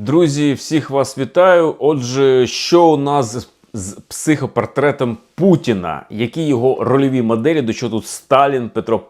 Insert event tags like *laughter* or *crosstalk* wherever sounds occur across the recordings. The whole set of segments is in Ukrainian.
Друзі, всіх вас вітаю. Отже, що у нас з- психопортретом Путіна? Які його рольові моделі? До чого тут Сталін, Петро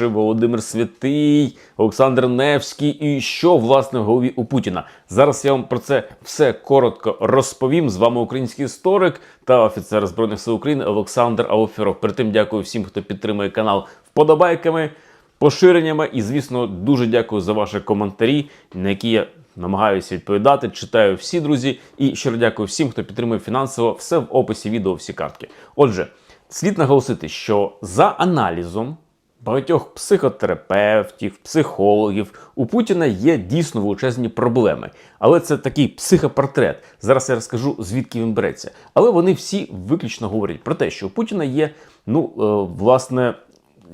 І, Володимир Святий, Олександр Невський і що власне в голові у Путіна? Зараз я вам про це все коротко розповім. З вами український історик та офіцер збройних сил України Олександр Ауферов. Перед тим дякую всім, хто підтримує канал вподобайками поширеннями. І, звісно, дуже дякую за ваші коментарі, на які я намагаюся відповідати. Читаю всі друзі. І щиро дякую всім, хто підтримує фінансово. Все в описі відео, всі картки. Отже, слід наголосити, що за аналізом. Багатьох психотерапевтів, психологів у Путіна є дійсно величезні проблеми. Але це такий психопортрет. Зараз я розкажу, звідки він береться. Але вони всі виключно говорять про те, що у Путіна є, ну, е, власне,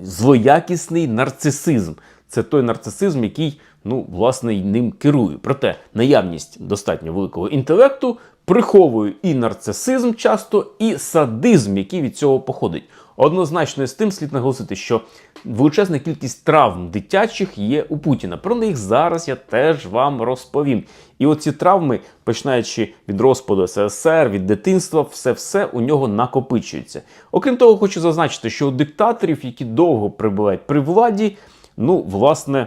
злоякісний нарцисизм. Це той нарцисизм, який, ну, власне, ним керує. Проте наявність достатньо великого інтелекту приховує і нарцисизм часто, і садизм, який від цього походить. Однозначно з тим слід наголосити, що величезна кількість травм дитячих є у Путіна. Про них зараз я теж вам розповім. І оці травми, починаючи від розпаду СССР, від дитинства, все-все у нього накопичується. Окрім того, хочу зазначити, що у диктаторів, які довго перебувають при владі, ну, власне,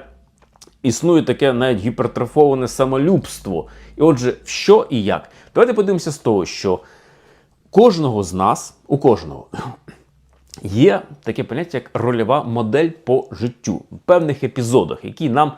існує таке навіть гіпертрофоване самолюбство. І отже, що і як? Давайте подивимося з того, що кожного з нас, у кожного, *clears throat* є таке поняття, як рольова модель по життю в певних епізодах, які нам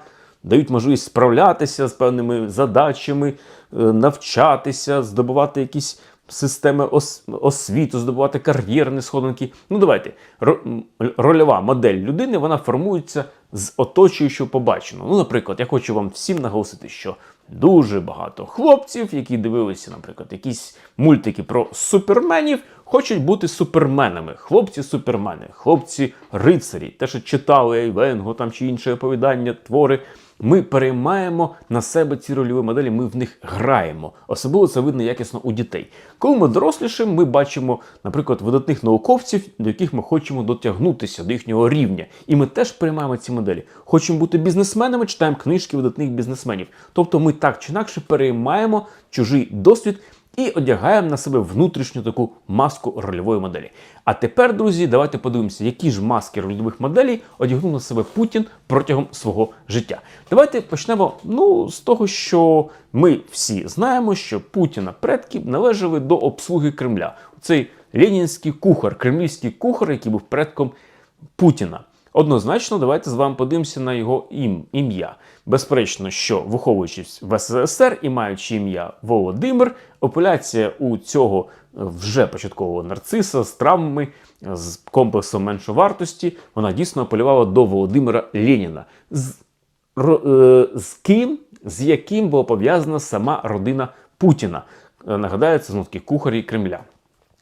дають можливість справлятися з певними задачами, е, навчатися, здобувати якісь системи ос- освіту, здобувати кар'єрні сходинки. Ну, давайте. Ро- Рольова модель людини вона формується з оточуючого побаченого. Ну, наприклад, я хочу вам всім наголосити, що дуже багато хлопців, які дивилися, наприклад, якісь мультики про суперменів, хочуть бути суперменами. Хлопці супермени, хлопці рицарі, те, що читали Ейвенго там чи інше оповідання, твори. Ми переймаємо на себе ці рольові моделі, ми в них граємо. Особливо це видно якісно у дітей. Коли ми дорослішим, ми бачимо, наприклад, видатних науковців, до яких ми хочемо дотягнутися до їхнього рівня. І ми теж переймаємо ці моделі. Хочемо бути бізнесменами, читаємо книжки видатних бізнесменів. Тобто ми так чи інакше переймаємо чужий досвід і одягаємо на себе внутрішню таку маску рольової моделі. А тепер, друзі, давайте подивимося, які ж маски рольових моделей одягнув на себе Путін протягом свого життя. Давайте почнемо ну, з того, що ми всі знаємо, що Путіна предки належали до обслуги Кремля. Цей ленінський кухар, кремлівський кухар, який був предком Путіна. Однозначно, давайте з вами подивимося на його ім, ім'я. Безперечно, що виховуючись в СССР і маючи ім'я Володимир, апеляція у цього е, вже початкового нарциса з травмами, е, з комплексом меншовартості, вона дійсно апелювала до Володимира Леніна. З, е, з ким, з яким була пов'язана сама родина Путіна. Нагадаю, це знов таки кухарі Кремля.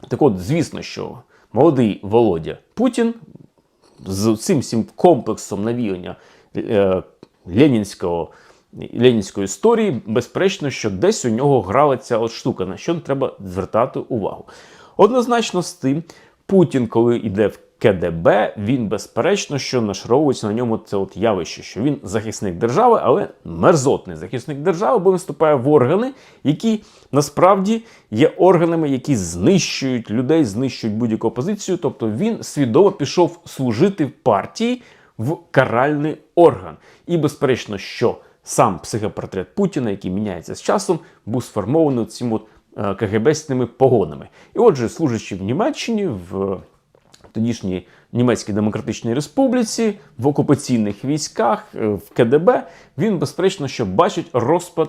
Так от, звісно, що молодий Володя Путін з цим всім комплексом навіяння ленінського, ленінської історії, безперечно, що десь у нього грала ця от штука, на що треба звертати увагу. Однозначно з тим, Путін, коли йде в КДБ, він безперечно, що нашаровується на ньому це от явище, що він захисник держави, але мерзотний захисник держави, бо він вступає в органи, які насправді є органами, які знищують людей, знищують будь-яку опозицію. Тобто він свідомо пішов служити в партії в каральний орган. І безперечно, що сам психопортрет Путіна, який міняється з часом, був сформований цим от е, КГБськими погонами. І отже, служачи в Німеччині, в тодішній Німецькій Демократичній Республіці, в окупаційних військах, е, в КДБ, він безперечно, що бачить розпад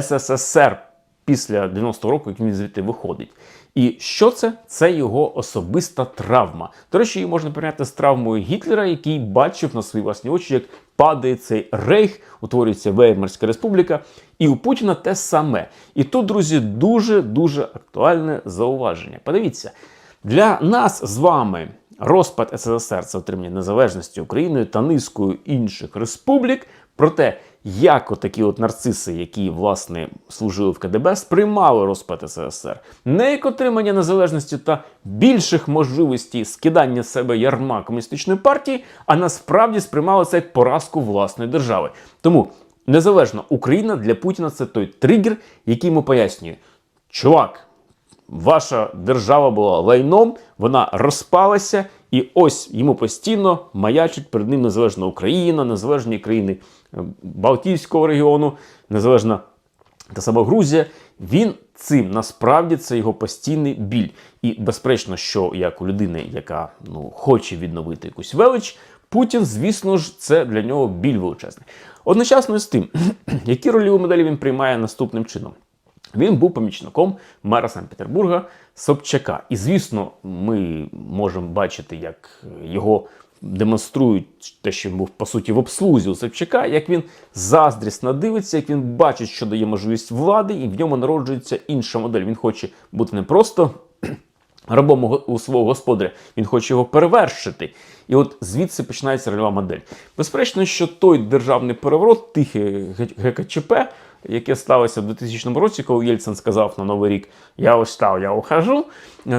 СССР після 90-го року, як він звідти виходить. І що це? Це його особиста травма. До речі, її можна порівняти з травмою Гітлера, який бачив на свої власні очі, як падає цей рейх, утворюється Веймарська республіка, і у Путіна те саме. І тут, друзі, дуже дуже актуальне зауваження. Подивіться, для нас з вами розпад СССР це отримання незалежності Україною та низкою інших республік. Проте, як отакі от нарциси, які власне служили в КДБ, сприймали розпад СССР не як отримання незалежності та більших можливостей скидання себе ярма комуністичної партії, а насправді сприймали це як поразку власної держави. Тому незалежно Україна для Путіна це той тригер, який йому пояснює, чувак, ваша держава була лайном, вона розпалася, і ось йому постійно маячить перед ним незалежна Україна, незалежні країни Балтійського регіону, незалежна та сама Грузія. Він цим насправді це його постійний біль. І безперечно, що як у людини, яка ну хоче відновити якусь велич, Путін, звісно ж, це для нього біль величезний. Одночасно з тим, *clears throat* які рольові моделі він приймає наступним чином. Він був помічником мера Санкт-Петербурга Собчака. І, звісно, ми можемо бачити, як його демонструють те, що він був по суті в обслузі у Собчака, як він заздрісно дивиться, як він бачить, що дає можливість влади, і в ньому народжується інша модель. Він хоче бути не просто *clears throat* рабом у- свого господаря, він хоче його перевершити. І от звідси починається рольова модель. Безперечно, що той державний переворот, тихе ГКЧП, яке сталося в 2000 році, коли Єльцин сказав на Новий рік Я устав, я ухожу.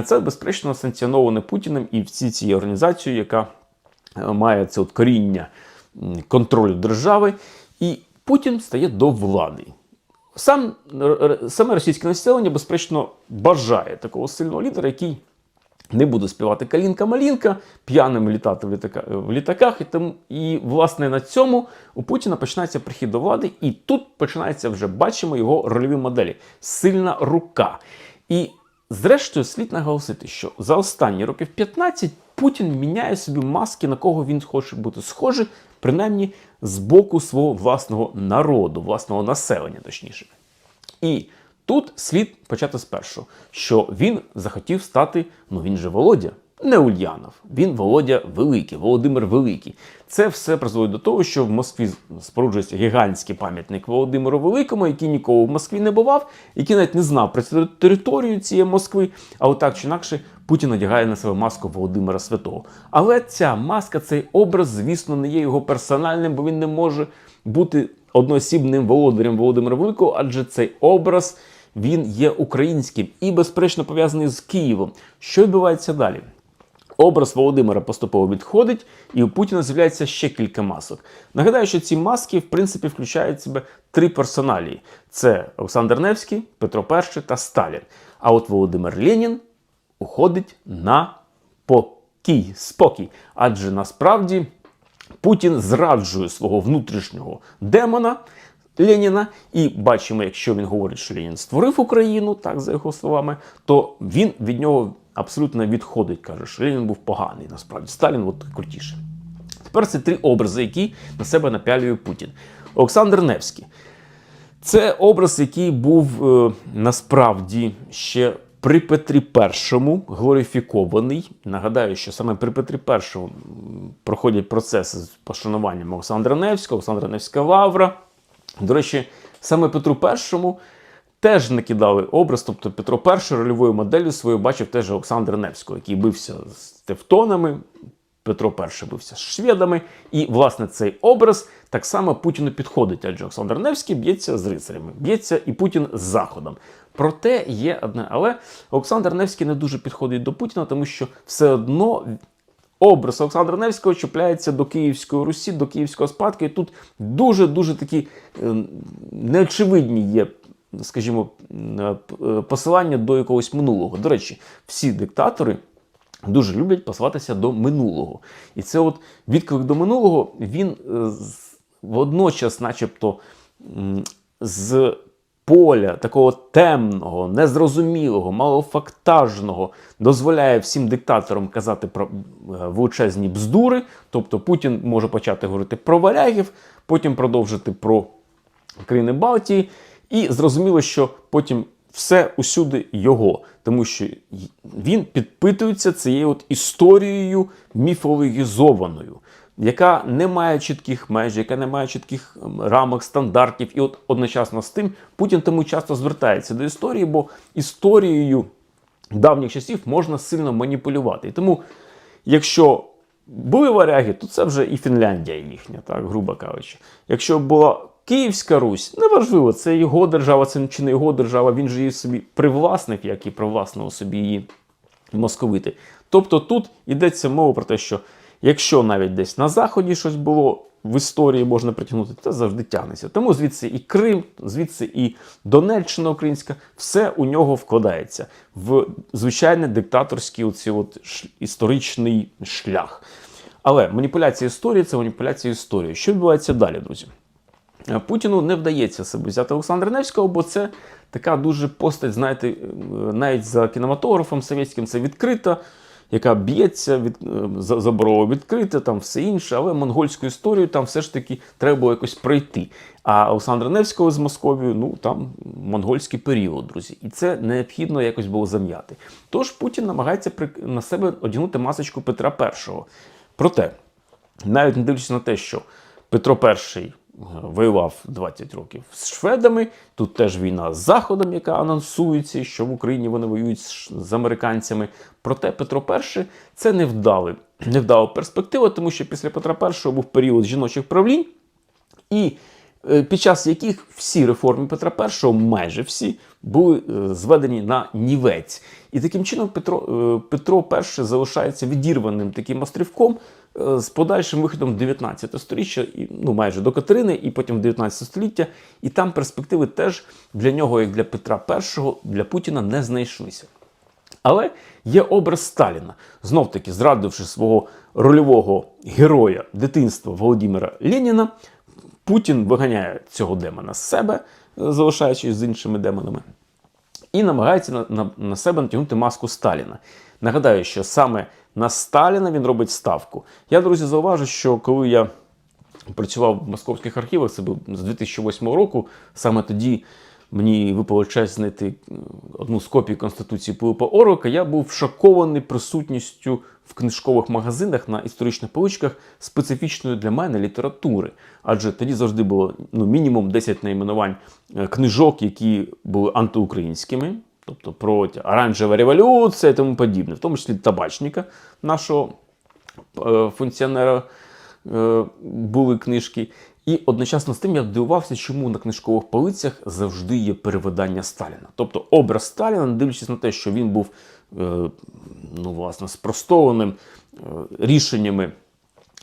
Це безперечно санкціоноване Путіним і всі цією організацією, яка має це от коріння контролю держави. І Путін стає до влади. Сам, саме російське населення, безперечно, бажає такого сильного лідера, який не буде співати калінка-малінка, п'яним літати в, літака, в літаках. І, тому, і, власне, на цьому у Путіна починається прихід до влади, і тут починається вже бачимо його рольові моделі. Сильна рука. І зрештою слід наголосити, що за останні років 15 Путін міняє собі маски, на кого він хоче бути схожий, принаймні з боку свого власного народу, власного населення, точніше. І тут слід почати з першого, що він захотів стати, ну він же Володя, не Ульянов, він Володя Великий, Володимир Великий. Це все призводить до того, що в Москві споруджується гігантський пам'ятник Володимиру Великому, який ніколи в Москві не бував, який навіть не знав про територію цієї Москви. А отак чи інакше Путін надягає на себе маску Володимира Святого. Але ця маска, цей образ, звісно, не є його персональним, бо він не може бути одноосібним володарем Володимира Великого, адже цей образ він є українським і безперечно пов'язаний з Києвом. Що відбувається далі? Образ Володимира поступово відходить, і у Путіна з'являється ще кілька масок. Нагадаю, що ці маски, в принципі, включають в себе три персоналії: це Олександр Невський, Петро І та Сталін. А от Володимир Ленін уходить на покій, спокій. Адже насправді Путін зраджує свого внутрішнього демона. Леніна, і бачимо, якщо він говорить, що Ленін створив Україну, так за його словами, то він від нього абсолютно відходить. каже, що Ленін був поганий. Насправді Сталін от крутіше. Тепер це три образи, які на себе напялює Путін. Олександр Невський. Це образ, який був е, насправді ще при Петрі І глорифікований. Нагадаю, що саме при Петрі І проходять процеси з пошануванням Олександра Невського, Олександра Невська Лавра. До речі, саме Петру І теж накидали образ, тобто Петро І рольовою моделлю свою бачив теж Олександра Невського, який бився з тевтонами. Петро І бився з шведами, і власне цей образ так само Путіну підходить, адже Олександр Невський б'ється з рицарями, б'ється і Путін з Заходом. Проте є одне, але Олександр Невський не дуже підходить до Путіна, тому що все одно образ Олександра Невського чіпляється до Київської Русі, до Київського спадку, і тут дуже дуже такі е, неочевидні є. Скажімо, е, посилання до якогось минулого. До речі, всі диктатори дуже люблять посилатися до минулого. І це от відклик до минулого, він е, водночас, начебто, з поля такого темного, незрозумілого, малофактажного дозволяє всім диктаторам казати про е, величезні бздури. Тобто Путін може почати говорити про варягів, потім продовжити про країни Балтії, і зрозуміло, що потім все усюди його, тому що він підпитується цією от історією міфологізованою, яка не має чітких меж, яка не має чітких ем, рамок, стандартів. І от одночасно з тим Путін тому часто звертається до історії, бо історією давніх часів можна сильно маніпулювати. І тому, якщо були варяги, то це вже і Фінляндія їхня, так, грубо кажучи. Якщо була Київська Русь, неважливо, це його держава, це чи не його держава, він же її собі привласнив, як і привласнив собі її московити. Тобто тут йдеться мова про те, що якщо навіть десь на Заході щось було в історії можна притягнути, це завжди тягнеться. Тому звідси і Крим, звідси і Донеччина українська, все у нього вкладається в звичайний диктаторський оці от історичний шлях. Але маніпуляція історії це маніпуляція історії. Що відбувається далі, друзі? Е, Путіну не вдається себе взяти Олександра Невського, бо це така дуже постать, знаєте, е, навіть за кінематографом совєтським це відкрита, яка б'ється від е, за- заборова відкрита, там все інше, але монгольську історію там все ж таки треба було якось пройти. А Олександра Невського з Московією, ну там монгольський період, друзі. І це необхідно якось було зам'яти. Тож Путін намагається на себе одягнути масочку Петра І. Проте, навіть не дивлячись на те, що Петро І воював 20 років з шведами, тут теж війна з Заходом, яка анонсується, що в Україні вони воюють з, американцями. Проте Петро І це невдалий, невдала перспектива, тому що після Петра І був період жіночих правлінь, і е, під час яких всі реформи Петра І, майже всі, були е, зведені на нівець. І таким чином Петро, е, Петро І залишається відірваним таким острівком з подальшим виходом 19 століття, ну майже до Катерини, і потім в 19 століття. І там перспективи теж для нього, як для Петра І, для Путіна не знайшлися. Але є образ Сталіна, знов таки зрадивши свого рольового героя дитинства Володимира Леніна, Путін виганяє цього демона з себе, е, залишаючись з іншими демонами, і намагається на, на, на себе натягнути маску Сталіна. Нагадаю, що саме на Сталіна він робить ставку. Я, друзі, зауважу, що коли я працював в московських архівах, це був з 2008 року, саме тоді мені випало честь знайти е, одну з копій Конституції Пилипа Орлика, я був шокований присутністю в книжкових магазинах на історичних поличках специфічної для мене літератури. Адже тоді завжди було ну, мінімум 10 найменувань е, книжок, які були антиукраїнськими, тобто про оранжева революція і тому подібне, в тому числі табачника нашого е, функціонера е, були книжки. І одночасно з тим я дивувався, чому на книжкових полицях завжди є перевидання Сталіна. Тобто образ Сталіна, дивлячись на те, що він був е, ну, власне, спростованим рішеннями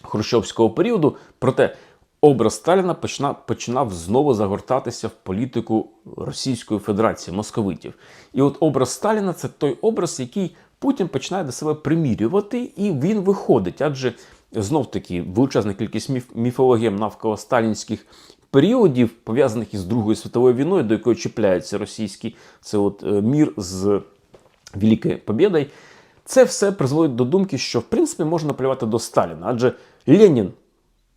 хрущовського періоду, проте образ Сталіна починав, починав знову загортатися в політику Російської Федерації, московитів. І от образ Сталіна це той образ, який Путін починає до себе примірювати, і він виходить. Адже знов таки величезна кількість міф, міфологем навколо сталінських періодів, пов'язаних із Другою світовою війною, до якої чіпляється російський це от е, мір з Великою Побєдою, це все призводить до думки, що в принципі можна апелювати до Сталіна. Адже Ленін,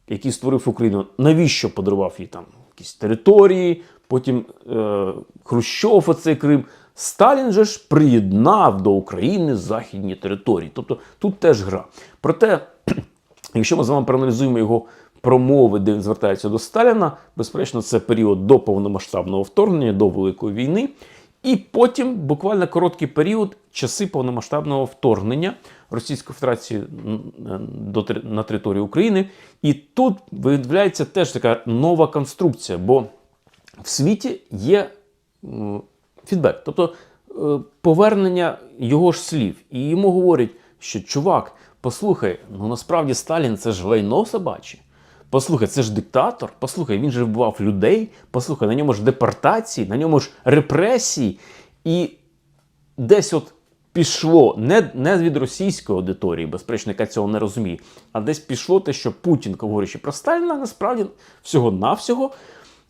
який створив Україну, навіщо подарував їй там якісь території, потім е, Хрущов оцей Крим. Сталін же ж приєднав до України західні території. Тобто тут теж гра. Проте, *clears throat* якщо ми з вами проаналізуємо його промови, де він звертається до Сталіна, безперечно, це період до повномасштабного вторгнення, до Великої війни. І потім буквально короткий період, часи повномасштабного вторгнення Російської Федерації е, на територію України. І тут виявляється теж така нова конструкція, бо в світі є фідбек, тобто е, повернення його ж слів. І йому говорять, що чувак, послухай, ну насправді Сталін це ж лайно собаче. Послухай, це ж диктатор. Послухай, він же вбивав людей. Послухай, на ньому ж депортації, на ньому ж репресії. І десь от пішло не, не від російської аудиторії, безперечно, яка цього не розуміє, а десь пішло те, що Путін, говорячи про Сталіна, насправді всього-навсього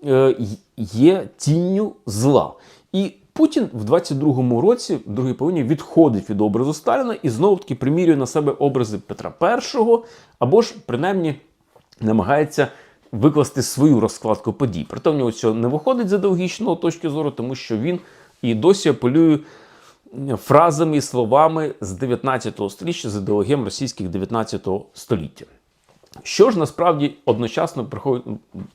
е, є тінню зла. І Путін в 22-му році, в другій половині, відходить від образу Сталіна і знову таки примірює на себе образи Петра І, або ж принаймні намагається викласти свою розкладку подій. Проте в нього цього не виходить з ідеологічного точки зору, тому що він і досі апелює фразами і словами з 19 століття, з ідеологієм російських 19 століття. Що ж насправді одночасно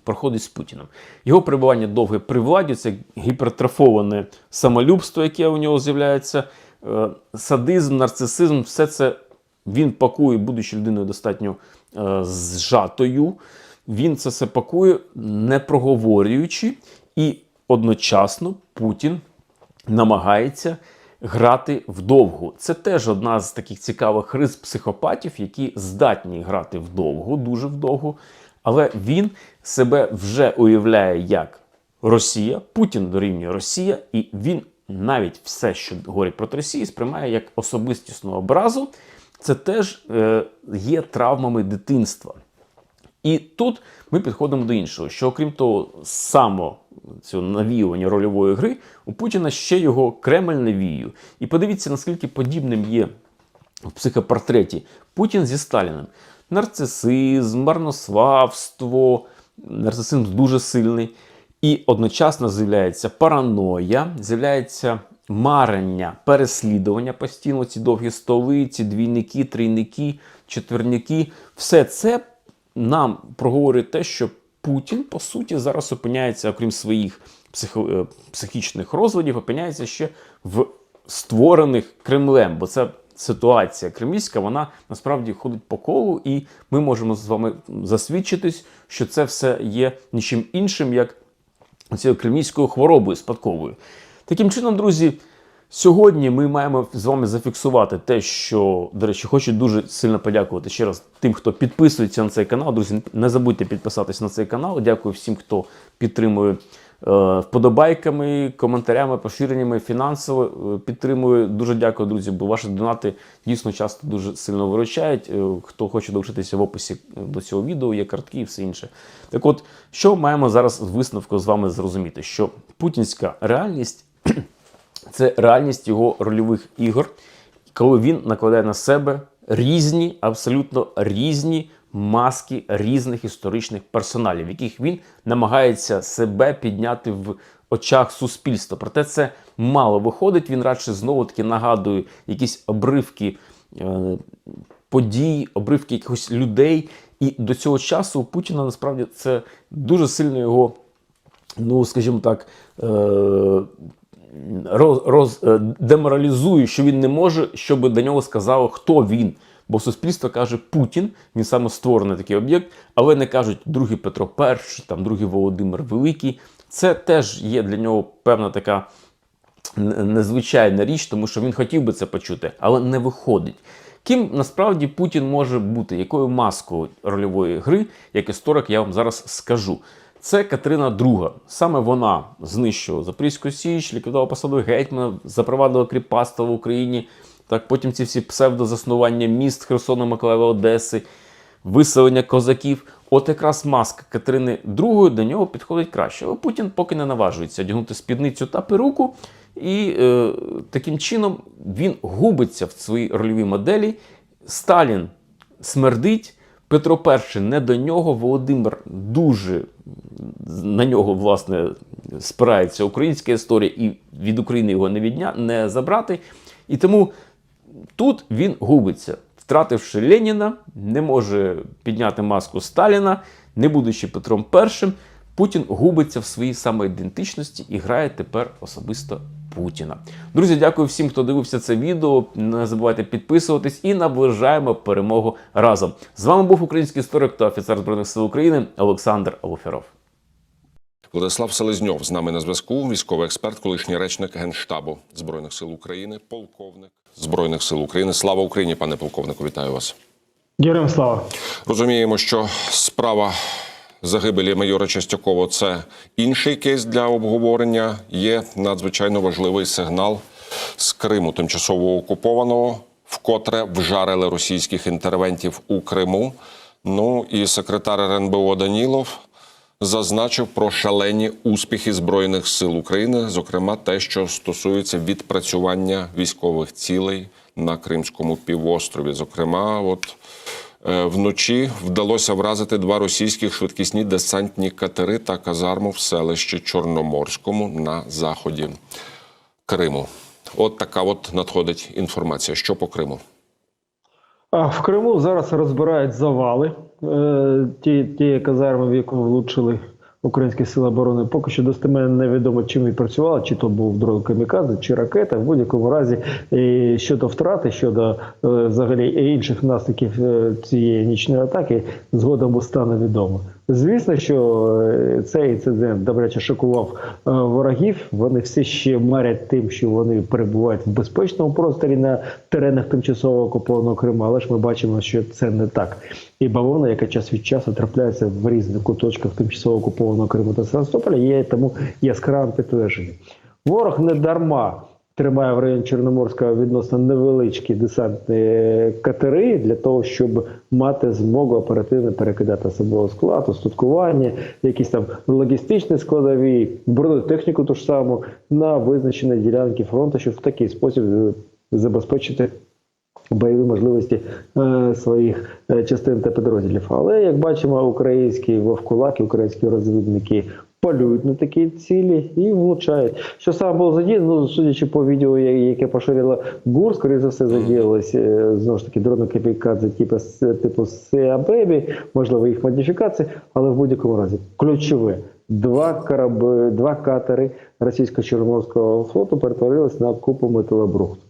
проходить, з Путіним? Його перебування довге при владі, це гіпертрофоване самолюбство, яке у нього з'являється, е, садизм, нарцисизм, все це він пакує, будучи людиною достатньо е, зжатою. Він це все пакує, не проговорюючи, і одночасно Путін намагається грати вдовгу. Це теж одна з таких цікавих рис психопатів, які здатні грати вдовгу, дуже вдовгу. Але він себе вже уявляє як Росія, Путін дорівнює Росія, і він навіть все, що говорить проти Росії, сприймає як особистісну образу. Це теж е, є травмами дитинства. І тут ми підходимо до іншого, що окрім того само цього навіювання рольової гри, у Путіна ще його Кремль навіює. І подивіться, наскільки подібним є в психопортреті Путін зі Сталіним. Нарцисизм, марнославство, нарцисизм дуже сильний. І одночасно з'являється параноя, з'являється марення, переслідування постійно, ці довгі столи, ці двійники, трійники, четверняки. Все це нам проговорює те, що Путін, по суті, зараз опиняється, окрім своїх психо, е, психічних розладів, опиняється ще в створених Кремлем, бо це ситуація кремлівська, вона насправді ходить по колу, і ми можемо з вами засвідчитись, що це все є нічим іншим, як цією кремлівською хворобою спадковою. Таким чином, друзі, сьогодні ми маємо з вами зафіксувати те, що, до речі, хочу дуже сильно подякувати ще раз тим, хто підписується на цей канал. Друзі, не забудьте підписатись на цей канал. Дякую всім, хто підтримує е, вподобайками, коментарями, поширеннями, фінансово е, підтримує. Дуже дякую, друзі, бо ваші донати дійсно часто дуже сильно виручають. Е, Хто хоче долучитися в описі до цього відео, є картки і все інше. Так от, що маємо зараз висновку з вами зрозуміти? Що путінська реальність *clears throat* це реальність його рольових ігор, коли він накладає на себе різні, абсолютно різні маски різних історичних персоналів, яких він намагається себе підняти в очах суспільства. Проте це мало виходить. Він радше знову таки нагадує якісь обривки е, подій, обривки якихось людей. І до цього часу у Путіна насправді це дуже сильно його, ну скажімо так, е, роз, роз, е, деморалізує, що він не може, щоб до нього сказало, хто він. Бо суспільство каже Путін, він саме створений такий об'єкт, але не кажуть другий Петро І, там другий Володимир Великий. Це теж є для нього певна така незвичайна річ, тому що він хотів би це почути, але не виходить. Ким насправді Путін може бути, якою маскою рольової гри, як історик, я вам зараз скажу. Це Катерина II. Саме вона знищила Запорізьку Січ, ліквідувала посаду гетьмана, запровадила кріпацтво в Україні. Так, потім ці всі псевдозаснування міст Херсона, Миколаєва, Одеси, виселення козаків. От якраз маска Катерини II до нього підходить краще. Але Путін поки не наважується одягнути спідницю та перуку, і е, таким чином він губиться в своїй рольовій моделі. Сталін смердить. Петро І не до нього, Володимир дуже на нього власне спирається українська історія, і від України його не відня, не забрати. І тому тут він губиться, втративши Леніна, не може підняти маску Сталіна, не будучи Петром І, Путін губиться в своїй самоідентичності і грає тепер особисто Путіна. Друзі, дякую всім, хто дивився це відео. Не забувайте підписуватись і наближаємо перемогу разом. З вами був український історик та офіцер збройних сил України Олександр Алоферов. Владислав Селезньов з нами на зв'язку. Військовий експерт, колишній речник генштабу збройних сил України, полковник збройних сил України. Слава Україні, пане полковнику! Вітаю вас. Героям слава. Розуміємо, що справа загибелі майора Частякова це інший кейс для обговорення. Є надзвичайно важливий сигнал з Криму, тимчасово окупованого, вкотре вжарили російських інтервентів у Криму. Ну і секретар РНБО Данілов зазначив про шалені успіхи збройних сил України, зокрема те, що стосується відпрацювання військових цілей на Кримському півострові. Зокрема, от вночі вдалося вразити два російських швидкісні десантні катери та казарму в селищі Чорноморському на заході Криму. От така от надходить інформація. Що по Криму? В Криму зараз розбирають завали. Е, Ті, ті казарми, в яку влучили українські сили оборони, поки що достеменно невідомо, чим відпрацювала, чи то був дрон камікадзе, чи ракета. В будь-якому разі і щодо втрати, щодо е, взагалі інших наслідків е, цієї нічної атаки, згодом стане відомо. Звісно, що е, цей інцидент добряче шокував е, ворогів. Вони все ще марять тим, що вони перебувають в безпечному просторі на теренах тимчасово окупованого Криму. Але ж ми бачимо, що це не так. І бавовна, яка час від часу трапляється в різних куточках тимчасово окупованого Криму та Севастополя, є тому яскравим підтвердженням. Ворог не дарма тримає в районі Чорноморського відносно невеличкі десантні е, катери для того, щоб мати змогу оперативно перекидати особовий склад, устаткування, якісь там логістичні складові, бронетехніку ту ж саму на визначені ділянки фронту, щоб в такий спосіб е, забезпечити бойові можливості е, своїх е, частин та підрозділів. Але як бачимо, українські вовкулаки, українські розвідники полюють на такі цілі і влучають. Що саме було задіяно, ну, судячи по відео, яке поширила ГУР, скоріше за все задіялись е, знову ж таки дрони камікадзе типу, типу Сеабебі, можливо, їх модифікації, але в будь-якому разі ключове. Два кораби, два катери російсько-чорноморського флоту перетворились на купу металобрухту.